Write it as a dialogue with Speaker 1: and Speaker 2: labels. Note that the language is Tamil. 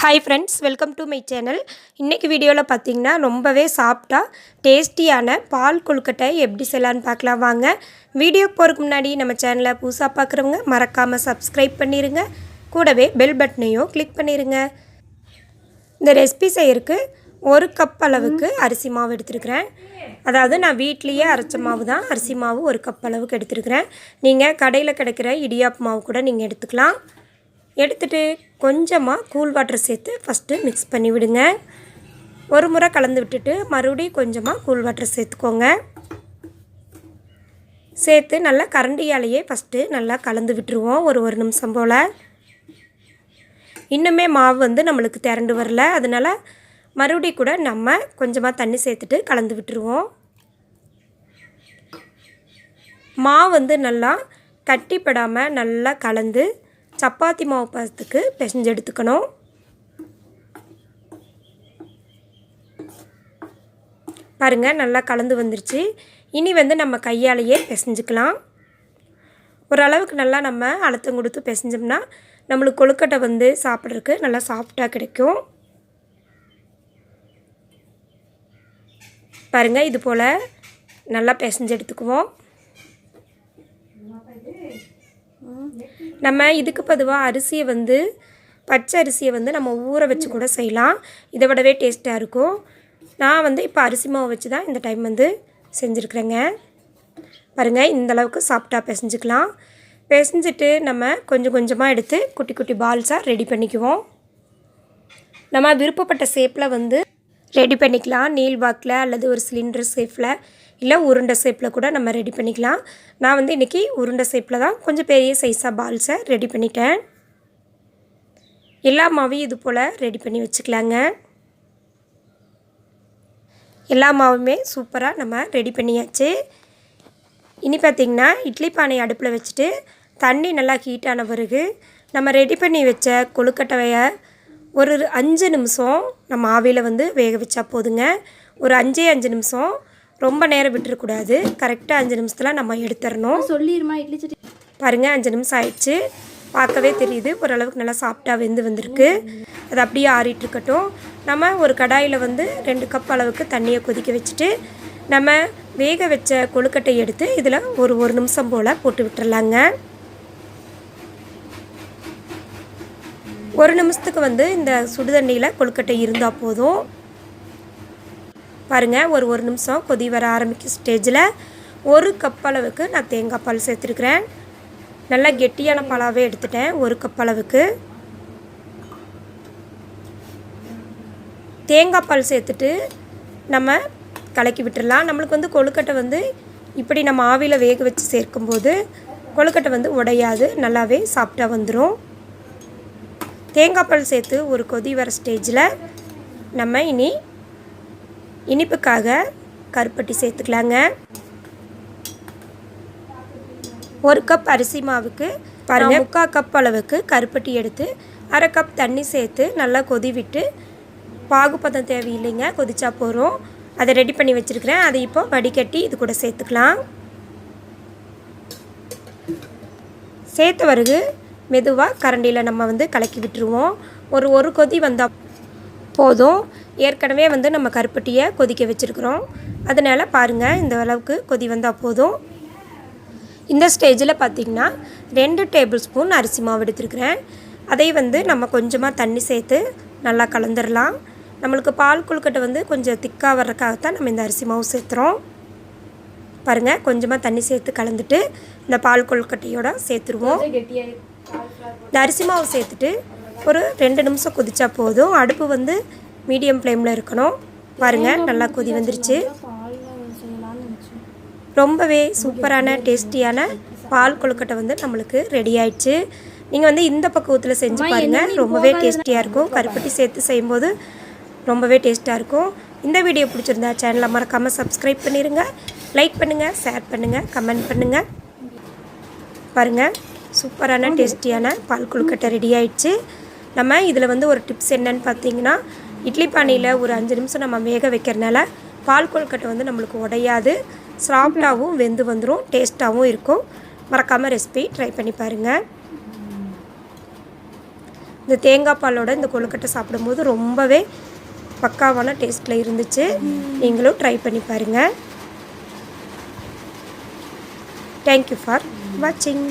Speaker 1: Hi friends welcome to my channel இன்றைக்கி வீடியோவில் பார்த்தீங்கன்னா ரொம்பவே சாஃப்டாக டேஸ்டியான பால் கொழுக்கட்டை எப்படி செய்யலான்னு பார்க்கலாம் வாங்க. வீடியோ போகிறதுக்கு முன்னாடி நம்ம சேனலை புதுசாக பார்க்குறவங்க மறக்காமல் சப்ஸ்கிரைப் பண்ணிடுங்க கூடவே பெல் பட்டனையும் கிளிக் பண்ணிடுங்க இந்த ரெசிபி செய்யறதுக்கு ஒரு கப் அளவுக்கு அரிசி மாவு எடுத்துருக்கிறேன். அதாவது நான் வீட்லேயே அரைச்ச மாவு தான் அரிசி மாவு ஒரு கப் அளவுக்கு எடுத்துருக்கிறேன். நீங்கள் கடையில் கிடைக்கிற இடியாப்பு மாவு கூட நீங்கள் எடுத்துக்கலாம். எடுத்துட்டு கொஞ்சமாக கூல் வாட்டர் சேர்த்து ஃபஸ்ட்டு மிக்ஸ் பண்ணி விடுங்க ஒரு முறை கலந்து விட்டுட்டு மறுபடியும் கொஞ்சமாக கூல் வாட்டர் சேர்த்துக்கோங்க. சேர்த்து நல்லா கரண்டியாலேயே ஃபஸ்ட்டு நல்லா கலந்து விட்டுருவோம் ஒரு ஒரு நிமிஷம் போல். இன்னுமே மாவு வந்து நம்மளுக்கு திரண்டு வரல. அதனால் மறுபடியும் கூட நம்ம கொஞ்சமாக தண்ணி சேர்த்துட்டு கலந்து விட்டுருவோம். மாவு வந்து நல்லா கட்டிப்படாமல் நல்லா கலந்து சப்பாத்தி மாவு பதத்துக்கு பிசைஞ்சு எடுத்துக்கணும். பாருங்கள் நல்லா கலந்து வந்துருச்சு. இனி வந்து நம்ம கையாலேயே பிசைஞ்சுக்கலாம். ஓரளவுக்கு நல்லா நம்ம அழுத்தம் கொடுத்து பிசைஞ்சோம்னா நம்மளுக்கு கொழுக்கட்டை வந்து சாப்பிட்றதுக்கு நல்லா சாஃப்டாக கிடைக்கும். பாருங்கள் இது போல் நல்லா பிசைஞ்சு எடுத்துக்குவோம். நம்ம இதுக்கு பதுவாக அரிசியை வந்து பச்சை அரிசியை வந்து நம்ம ஊற வச்சு கூட செய்யலாம். இதை விடவே டேஸ்ட்டாக இருக்கும். நான் வந்து இப்போ அரிசி மாவு வச்சு தான் இந்த டைம் வந்து செஞ்சுருக்குறேங்க. பாருங்கள் இந்த அளவுக்கு சாஃப்டாக பிசைஞ்சுக்கலாம். பிசைஞ்சிட்டு நம்ம கொஞ்சம் கொஞ்சமாக எடுத்து குட்டி குட்டி பால்ஸாக ரெடி பண்ணிக்குவோம். நம்ம விருப்பப்பட்ட ஷேப்பில் வந்து ரெடி பண்ணிக்கலாம். நீல் வாக்கில் அல்லது ஒரு சிலிண்டர் ஷேப்பில் இல்லை உருண்டை ஷேப்பில் கூட நம்ம ரெடி பண்ணிக்கலாம். நான் வந்து இன்றைக்கி உருண்டை ஷேப்பில் தான் கொஞ்சம் பெரிய சைஸாக பால்ஸை ரெடி பண்ணிட்டேன். எல்லா மாவையும் இது போல் ரெடி பண்ணி வச்சுக்கலாங்க. எல்லா மாவுமே சூப்பராக நம்ம ரெடி பண்ணியாச்சு. இனி பார்த்திங்கன்னா இட்லி பானை அடுப்பில் வச்சுட்டு தண்ணி நல்லா ஹீட்டான பிறகு நம்ம ரெடி பண்ணி வச்ச கொழுக்கட்டையை ஒரு அஞ்சு நிமிஷம் நம்ம ஆவியில் வந்து வேக வச்சா போதுங்க. ஒரு அஞ்சே அஞ்சு நிமிஷம் ரொம்ப நேரம் விட்டுறக்கூடாது. கரெக்டாக அஞ்சு நிமிஷத்தில் நம்ம எடுத்துடணும்
Speaker 2: சொல்லிடுமா இட்லி சட்டி?
Speaker 1: பாருங்கள் அஞ்சு நிமிஷம் ஆயிடுச்சு. பார்க்கவே தெரியுது. ஓரளவுக்கு நல்லா சாஃப்டாக வெந்து வந்திருக்கு. அது அப்படியே ஆறிட்டு இருக்கட்டும். நம்ம ஒரு கடாயில் வந்து ரெண்டு கப் அளவுக்கு தண்ணியை கொதிக்க வச்சுட்டு நம்ம வேக வச்ச கொழுக்கட்டை எடுத்து இதில் ஒரு ஒரு நிமிஷம் போல் போட்டு விட்டுறலாங்க. ஒரு நிமிஷத்துக்கு வந்து இந்த சுடுதண்ணியில் கொழுக்கட்டை இருந்தால் போதும். பாருங்கள் ஒரு ஒரு நிமிஷம் கொதி வர ஆரம்பிக்கும் ஸ்டேஜில் ஒரு கப் அளவுக்கு நான் தேங்காய் பால் சேர்த்துருக்குறேன். நல்லா கெட்டியான பாலாகவே எடுத்துட்டேன் ஒரு கப் அளவுக்கு. தேங்காய் பால் சேர்த்துட்டு நம்ம கலக்கி விட்டுடலாம் நம்மளுக்கு வந்து கொழுக்கட்டை வந்து இப்படி நம்ம ஆவியில் வேக வச்சு சேர்க்கும்போது கொழுக்கட்டை வந்து உடையாது நல்லாவே சாப்பிட்டா வந்துடும் தேங்காய் பால் சேர்த்து ஒரு கொதி வர ஸ்டேஜில் நம்ம இனி இனிப்புக்காக கருப்பட்டி சேர்த்துக்கலாங்க. ஒரு கப் அரிசி மாவுக்கு பாருங்கள் முக்கால் கப் அளவுக்கு கருப்பட்டி எடுத்து அரை கப் தண்ணி சேர்த்து நல்லா கொதி விட்டு பாகுபதம் தேவையில்லைங்க கொதிச்சா போகிறோம் அதை ரெடி பண்ணி வச்சுருக்கிறேன். அதை இப்போ வடிகட்டி இது கூட சேர்த்துக்கலாம். சேர்த்த பிறகு மெதுவாக கரண்டியில் நம்ம வந்து கலக்கி விட்டுருவோம். ஒரு ஒரு கொதி வந்தால் போதும். ஏற்கனவே வந்து நம்ம கருப்பட்டியை கொதிக்க வச்சுருக்குறோம். அதனால் பாருங்கள் இந்த அளவுக்கு கொதி வந்தால் போதும். இந்த ஸ்டேஜில் பார்த்திங்கன்னா ரெண்டு டேபிள் ஸ்பூன் அரிசி மாவு எடுத்துருக்குறேன். அதை வந்து நம்ம கொஞ்சமாக தண்ணி சேர்த்து நல்லா கலந்துடலாம் நம்மளுக்கு பால் கொழுக்கட்டை வந்து கொஞ்சம் திக்காக வர்றதுக்காகத்தான் நம்ம இந்த அரிசி மாவு சேர்த்துறோம். பாருங்கள் கொஞ்சமாக தண்ணி சேர்த்து கலந்துட்டு இந்த பால் கொழுக்கட்டையோட சேர்த்துருவோம். இந்த அரிசி மாவு சேர்த்துட்டு ஒரு ரெண்டு நிமிஷம் கொதிச்சா போதும். அடுப்பு வந்து மீடியம் ஃப்ளேமில் இருக்கணும். பாருங்கள் நல்லா கொதி வந்துருச்சு. ரொம்பவே சூப்பரான டேஸ்டியான பால் கொழுக்கட்டை வந்து நம்மளுக்கு ரெடி ஆயிடுச்சு. நீங்கள் வந்து இந்த பக்குவத்தில் செஞ்சு பாருங்கள் ரொம்பவே டேஸ்டியாக இருக்கும். கருப்பட்டி சேர்த்து செய்யும்போது ரொம்பவே டேஸ்ட்டாக இருக்கும். இந்த வீடியோ பிடிச்சிருந்தா சேனலை மறக்காமல் சப்ஸ்கிரைப் பண்ணிடுங்க லைக் பண்ணுங்கள் ஷேர் பண்ணுங்கள் கமெண்ட் பண்ணுங்கள் பாருங்கள் சூப்பரான டேஸ்டியான பால் கொழுக்கட்டை ரெடி ஆயிடுச்சு. நம்ம இதில் வந்து ஒரு டிப்ஸ் என்னன்னு பார்த்தீங்கன்னா இட்லி பானையில் ஒரு அஞ்சு நிமிஷம் நம்ம வேக வைக்கிறனால பால் கொழுக்கட்டை வந்து நம்மளுக்கு உடையாது. சாஃப்டாகவும் வெந்து வந்துடும் டேஸ்ட்டாகவும் இருக்கும். மறக்காமல் ரெசிபி ட்ரை பண்ணி பாருங்கள் இந்த தேங்காய் பாலோட இந்த கொழுக்கட்டை சாப்பிடும்போது ரொம்பவே பக்காவான டேஸ்ட்டில் இருந்துச்சு. நீங்களும் ட்ரை பண்ணி பாருங்கள் தேங்க்யூ ஃபார் வாட்சிங்